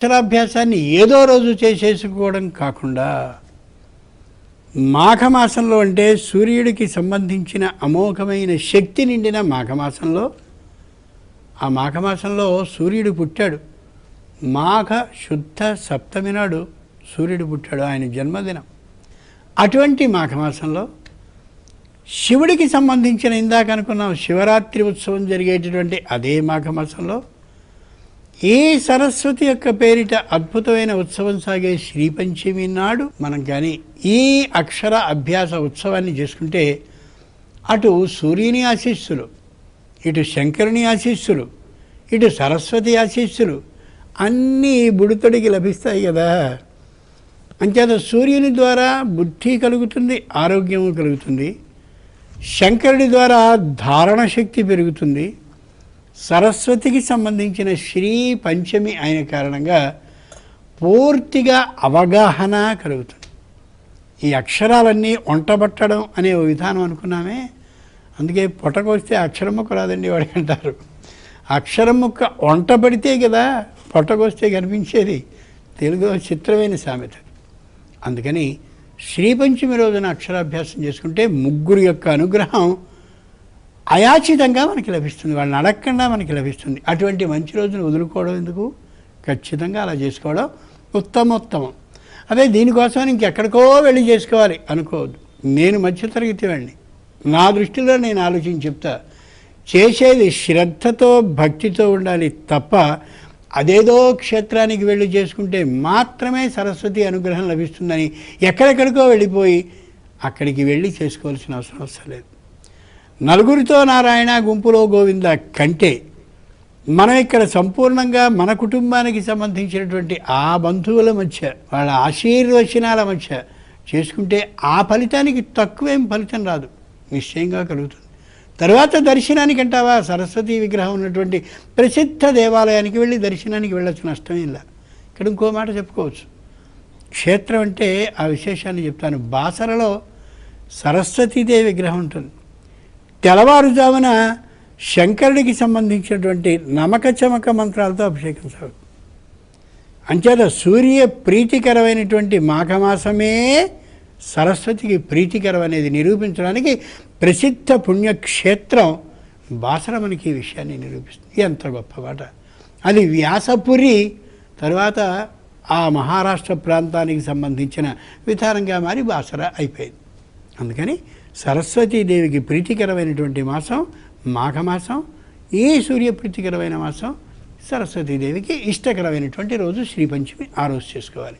అక్షరాభ్యాసాన్ని ఏదో రోజు చేసేసుకోవడం కాకుండా మాఘమాసంలో అంటే సూర్యుడికి సంబంధించిన అమోఘమైన శక్తి నిండిన మాఘమాసంలో ఆ మాఘమాసంలో సూర్యుడు పుట్టాడు. మాఘ శుద్ధ సప్తమి నాడు సూర్యుడు పుట్టాడు ఆయన జన్మదినం. అటువంటి మాఘమాసంలో శివుడికి సంబంధించిన ఇందాక అనుకున్నాం శివరాత్రి ఉత్సవం జరిగేటటువంటి అదే మాఘమాసంలో ఈ సరస్వతి యొక్క పేరిట అద్భుతమైన ఉత్సవం సాగే శ్రీ పంచమి నాడు మనం కానీ ఈ అక్షర అభ్యాస ఉత్సవాన్ని చేసుకుంటే అటు సూర్యుని ఆశీస్సులు ఇటు శంకరుని ఆశీస్సులు ఇటు సరస్వతి ఆశీస్సులు అన్నీ బుడితడికి లభిస్తాయి కదా. అంచేత సూర్యుని ద్వారా బుద్ధి కలుగుతుంది ఆరోగ్యము కలుగుతుంది. శంకరుడి ద్వారా ధారణ శక్తి పెరుగుతుంది. సరస్వతికి సంబంధించిన శ్రీ పంచమి అయిన కారణంగా పూర్తిగా అవగాహన కలుగుతుంది. ఈ అక్షరాలన్నీ ఒంటబట్టడం అనే ఓ విధానం అనుకున్నామే. అందుకే పొట్టకొస్తే అక్షరం ముక్క రాదండి వాడికి అంటారు. అక్షరం ముక్క వంట పడితే కదా పొట్టకొస్తే కనిపించేది. తెలుగులో చిత్రమైన సామెత. అందుకని శ్రీపంచమి రోజున అక్షరాభ్యాసం చేసుకుంటే ముగ్గురు యొక్క అనుగ్రహం అయాచితంగా మనకి లభిస్తుంది వాళ్ళని అడగకుండా మనకి లభిస్తుంది. అటువంటి మంచి రోజును వదులుకోవడం ఎందుకు? ఖచ్చితంగా అలా చేసుకోవడం ఉత్తమోత్తమం. అదే దీనికోసం ఇంకెక్కడికో వెళ్ళి చేసుకోవాలి. అనుకోవద్దు. నేను మధ్యతరగతి వాడిని. నా దృష్టిలో నేను ఆలోచించి చెప్తా. చేసేది శ్రద్ధతో భక్తితో ఉండాలి తప్ప అదేదో క్షేత్రానికి వెళ్ళి చేసుకుంటే మాత్రమే సరస్వతి అనుగ్రహం లభిస్తుందని ఎక్కడెక్కడికో వెళ్ళిపోయి అక్కడికి వెళ్ళి చేసుకోవాల్సిన అవసరం లేదు. నలుగురితో నారాయణ గుంపులో గోవింద కంటే మనం ఇక్కడ సంపూర్ణంగా మన కుటుంబానికి సంబంధించినటువంటి ఆ బంధువుల మధ్య వాళ్ళ ఆశీర్వచనాల మధ్య చేసుకుంటే ఆ ఫలితానికి తక్కువేం ఫలితం రాదు. నిశ్చయంగా కలుగుతుంది. తర్వాత దర్శనానికి అంటావా? సరస్వతి విగ్రహం ఉన్నటువంటి ప్రసిద్ధ దేవాలయానికి వెళ్ళి దర్శనానికి వెళ్ళొచ్చు నష్టం ఇలా ఇక్కడ ఇంకో మాట చెప్పుకోవచ్చు. క్షేత్రం అంటే ఆ విశేషాన్ని చెప్తాను. బాసరలో సరస్వతీదేవి విగ్రహం ఉంటుంది. తెల్లవారుజామున శంకరుడికి సంబంధించినటువంటి నమక చమక మంత్రాలతో అభిషేకం సాగు. అంచేత సూర్య ప్రీతికరమైనటువంటి మాఘమాసమే సరస్వతికి ప్రీతికరం అనేది నిరూపించడానికి ప్రసిద్ధ పుణ్యక్షేత్రం బాసర మనకి ఈ విషయాన్ని నిరూపిస్తుంది. ఎంత గొప్ప మాట. అది వ్యాసపురి తర్వాత ఆ మహారాష్ట్ర ప్రాంతానికి సంబంధించిన విధానంగా మారి బాసర అయిపోయింది. అందుకని సరస్వతీదేవికి ప్రీతికరమైనటువంటి మాసం మాఘమాసం ఏ సూర్య ప్రీతికరమైన మాసం? సరస్వతీదేవికి ఇష్టకరమైనటువంటి రోజు శ్రీ పంచమి ఆ రోజు చేసుకోవాలి.